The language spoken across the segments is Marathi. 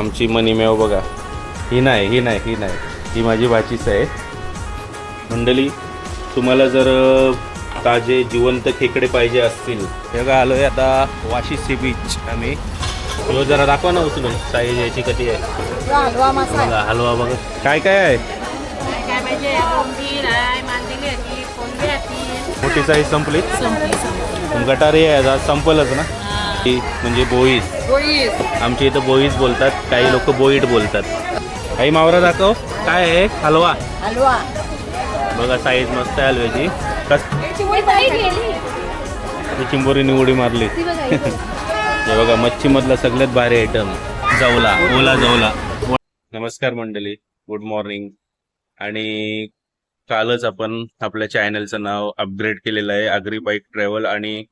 आमची मनी मेव बघा. ही नाही ही नाही ही नाही. ही माझी भाचीच आहे. मंडळी तुम्हाला जर ताजे जिवंत खेकडे पाहिजे असतील. हे बघा आलोय आता वाशी सी बीच आम्ही. ह्यो जरा दाखवा ना उचलून. साईज याची किती आहे? हलवा मसाला बघा हलवा बघा. काय काय आहे? आहे आहे आहे मोठी साईज संपली. गटारी आहे आज संपलच ना. ती म्हणजे बोईस. बोईस. आमच्या इथं बोईस बोलतात काही लोक बोईट बोलतात. काही मावरा दाखव काय आहे हलवा. हलवा. बघा साईज मस्त आहे हलव्याची. कस चिंबोरीने उडी मारली. हे बघा मच्छीमधला सगळ्यात भारी आयटम जवला ओला जवला. नमस्कार मंडळी गुड मॉर्निंग आणि कालच आपण आपल्या चॅनलचं नाव अपग्रेड केलेलं आहे अग्री बाईक ट्रॅव्हल आणि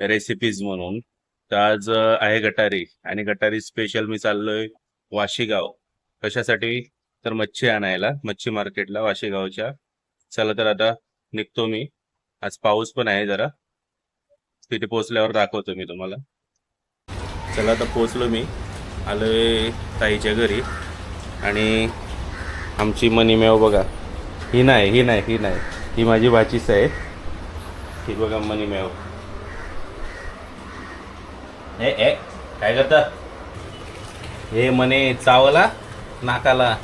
रेसिपीज म्हणून. तर आज आहे गटारी आणि गटारी स्पेशल मी चाललोय वाशीगाव. कशासाठी? तर मच्छी आणायला मच्छी मार्केटला वाशीगावच्या. चला तर आता निघतो मी. आज पाऊस पण आहे जरा. तिथे पोहोचल्यावर दाखवतो मी तुम्हाला. चला आता पोचलो मी. आलोय ताईच्या घरी. आणि आमची मनी मेव बघा. ही नाही ही नाही ही नाही. ही माझी भाचीच आहे. ही बघा मनीमेव ए ए काय करता? हे म्हणे चावला नाकाला.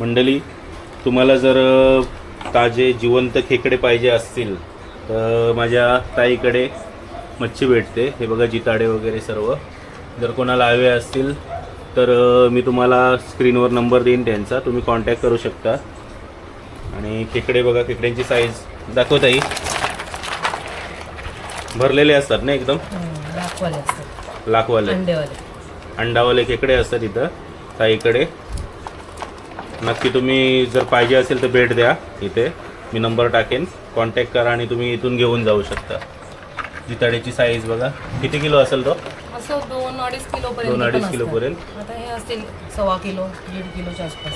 मंडळी तुम्हाला जर ताजे जिवंत खेकडे पाहिजे असतील तर माझ्या ताईकडे मच्छी भेटते. हे बघा जिताडे वगैरे सर्व. जर कोणाला हवे असतील तर मी तुम्हाला स्क्रीनवर नंबर देईन त्यांचा. तुम्ही कॉन्टॅक्ट करू शकता. आणि खेकडे बघा खेकड्यांची साईज दाखवताई. भरलेले असतात ना एकदम? असतात. लाखवाले. अंडेवाले खेकडे असतात इथं ताईकडे. नक्की तुम्ही जर पाहिजे असेल तर भेट द्या इथे. मी नंबर टाकेन कॉन्टॅक्ट करा आणि तुम्ही इथून घेऊन जाऊ शकता. जिताड्याची साईज बघा. किती किलो असेल तो? दोन अडीच किलो पर्यंत दोन अडीच किलो. पर्यंत. आता हे असतील सव्वा किलो दीड किलोच्या आसपास.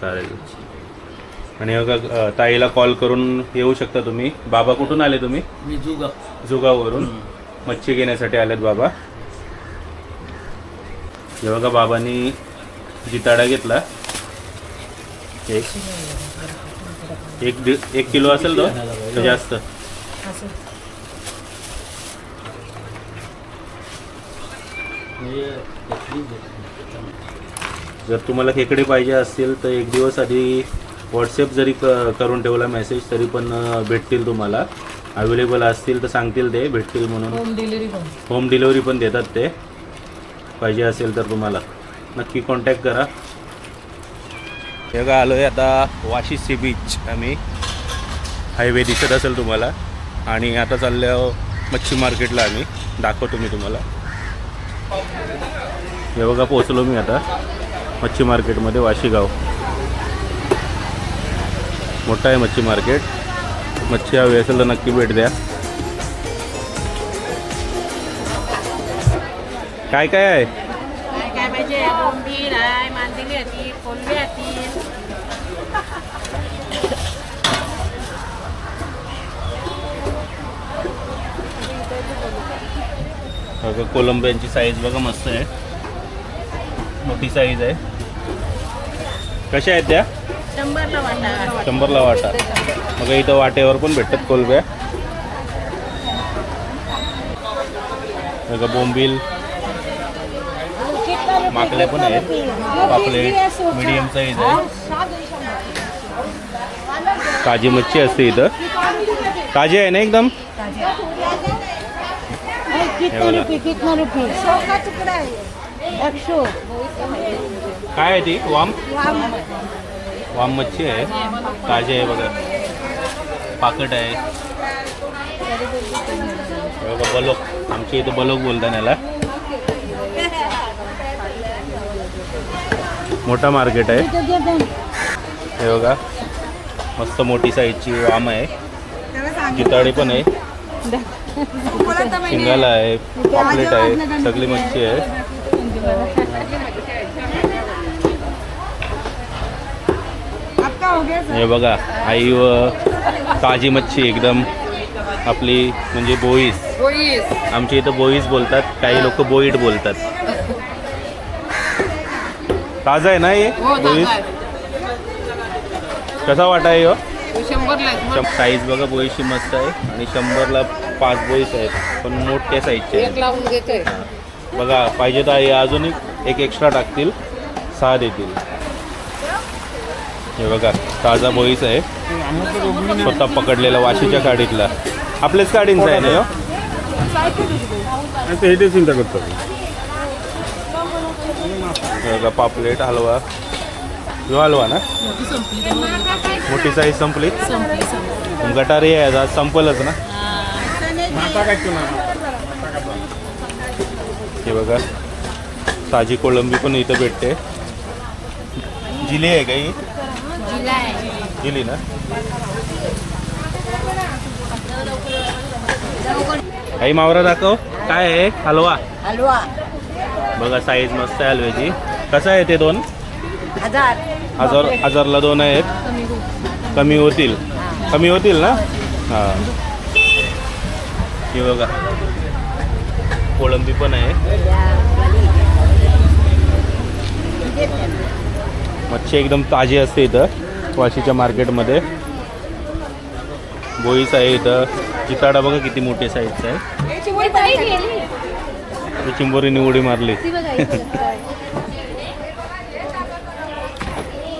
चालेल. आणि बघा ताईला कॉल करून येऊ शकता तुम्ही. बाबा कुठून आले तुम्ही? मी जुगा जुगावरून मच्छी घेण्यासाठी आलेत बाबा. हे बघा बाबांनी जिताडा घेतला. एक. एक दि- एक किलो असेल तो? जास्त. जर तुम्हाला खेकडे पाहिजे असतील तर एक दिवस आधी व्हॉट्सअप जरी क करून ठेवला मेसेज तरी पण भेटतील तुम्हाला. अवेलेबल असतील तर सांगतील ते भेटतील म्हणून. होम डिलिव्हरी पण. होम डिलिव्हरी पण देतात ते. पाहिजे असेल तर तुम्हाला. नक्की कॉन्टॅक्ट करा. हे बघा आलो आहे आता वाशी सी बीच आम्ही. हायवे दिसत असेल तुम्हाला. आणि आता चाललो मच्छी मार्केटला आम्ही. दाखवतो मी तुम्हाला. हे बघा पोचलो मी आता. मच्छी मार्केटमध्ये वाशीगाव. मोठं आहे मच्छी मार्केट. मच्छी हवी असेल तर नक्की भेट द्या. काय काय आहे? कोलंबियांची साईज बघा मस्त आहे. मोठी साईज आहे. कशा आहेत त्या? शंभरला वाटा. शंभरला वाटा. मग इथं वाटेवर पण भेटतात कोलब्या. बघा बोंबील. माकले पण आहेत. पापलेट मीडियम साईज आहे ताजी मच्छी असते इथं. ताजी आहे ना एकदम? बघा. कितना रुपये? काय आहे ती? वाम? वाम. मच्छी आहे. ताजी आहे बघा. पाकट आहे. बघा बलोक. आमच्या इथं बलोक बोलता याला. मोठा मार्केट आहे. हे बघा. मस्त मोठी साईजची वाम आहे. जिताडी पण आहे. शिंगाला आहे. पॉपलेट आहे. सगळी मच्छी आहे. हो हे बघा आई व ताजी मच्छी एकदम आपली म्हणजे बोईस. आमच्या इथं बोईस बोलतात काही लोक बोईट बोलतात. ताजा आहे ना हे? हो बोईस? कसा वाटा आहे मग. साईज बघा बोईशी मस्त आहे आणि शंभरला पाच बोईस आहेत. पण मोठ्या साईजचे बघा पाहिजे तर हे अजून एक एक्स्ट्रा टाकतील सहा देतील. हे बघा ताजा बोईस आहे. स्वतः पकडलेला वाशीच्या गाडीतला. आपल्याच गाडींचा आहे ना? हे चिंता करतो? हे बघा पापलेट हलवा. ह्यो हलवा ना? मोठी साईज संपली. गटारी आहे आज संपलच ना? हे बघा ताजी कोळंबी पण इथं भेटते. जिली आहे का जिली ना? काही मावरा दाखव. काय आहे? हलवा. हलवा. बघा साईज मस्त आहे हलव्याची. कसं आहे ते दोन? हजार. हजार हजारला दोन आहेत. कमी होतील. कमी होतील ना? हां. हे बघा. कोळंबी पण आहे. मच्छी एकदम ताजी असते इथं. वाशीच्या मार्केटमध्ये. बोईस आहे इथं. चिताडा बघा किती मोठी साईजचा आहे चिंबोरीने उडी मारली.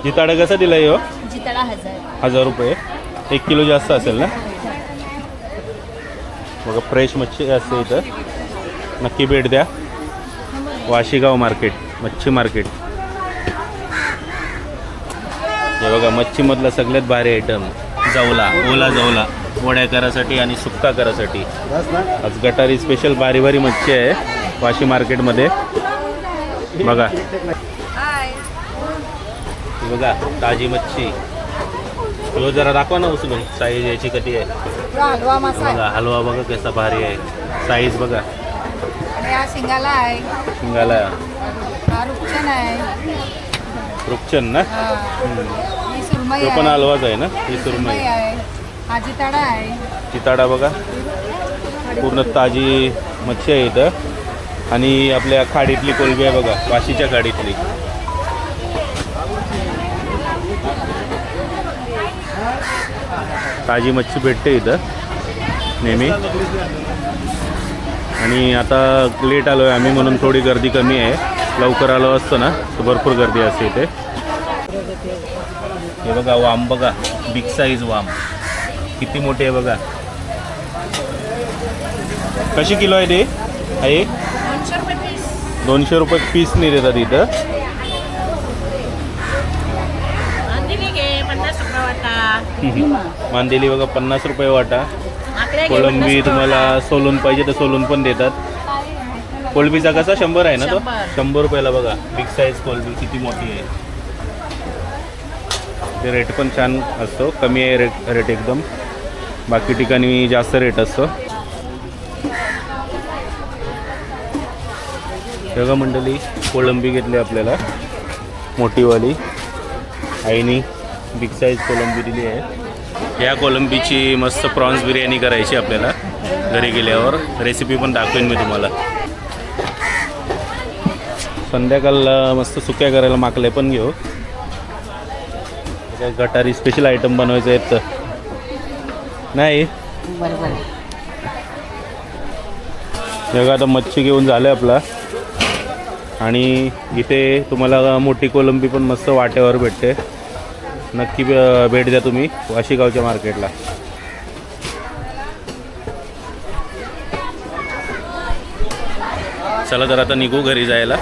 जिताडा कसा दिला हो हजार हजार रुपये. एक किलो जास्त असेल ना? बघा फ्रेश मच्छी असते इथं. नक्की भेट द्या. वाशीगाव मार्केट मच्छी मार्केट. हे बघा मच्छीमधला सगळ्यात भारी आयटम जवला ओला जवला वड्या करासाठी आणि सुक्का करासाठी. आज गटारी स्पेशल बारी बारी मच्छी आहे वाशी मार्केटमध्ये. बघा. बघा ताजी मच्छी. ह्यो जरा दाखवा ना उचलून साईज याची कधी आहे. बघा हलवा बघा कसा भारी आहे. साईज बघा. आणि हा शिंगाला आहे. शिंगाला. आहे. रुपचन ना? हा. सुरमई तो पण आहे. हलवाच आहे ना? ही सुरमई सुरमई. आहे. हा जिताडा आहे. चिताडा बघा. पूर्ण ताजी मच्छी आहे इथं. आणि आपल्या खाडीतली कोलबी आहे बघा. वाशीच्या खाडीतली. ताजी मच्छी भेटते इथं. नेहमी. आणि आता लेट आलो आहे आम्ही म्हणून थोडी गर्दी कमी आहे. लवकर आलो असतो ना तर भरपूर गर्दी असते इथे. हे बघा वाम बघा. बिग साईज वाम. किती मोठी आहे बघा. कशी किलो आहे ते? आहे दोनशे रुपये पीस नाही देतात इथं. मांदेली बघा पन्नास रुपये वाटा. कोळंबी तुम्हाला सोलून पाहिजे तर सोलून पण देतात. कोलंबीचा कसा शंभर आहे ना तो? शंभर. रुपयाला बघा. बिग साईज कोलंबी किती मोठी आहे. ते रेट पण छान असतो. कमी आहे रेट रेट एकदम. बाकी ठिकाणी जास्त रेट असतो. बघा मंडळी कोळंबी घेतली आपल्याला. मोठीवाली. आईनी बिग साईज कोलंबी दिली आहे. या कोलंबीची मस्त प्रॉन्स बिर्याणी करायची आपल्याला. घरी गेल्यावर. रेसिपी पण दाखवेन मी तुम्हाला. संध्याकाळला मस्त सुक्या करायला माकले पण घेऊ. काय गटारी स्पेशल आयटम बनवायचे आहेत तर. नाही? बरोबर बघा आता मच्छी घेऊन झालं आपला. आणि इथे तुम्हाला मोठी कोलंबी पण मस्त वाट्यावर भेटते. नक्की भेट द्या तुम्ही वाशीगावच्या मार्केटला. चला तर आता निघू घरी जायला.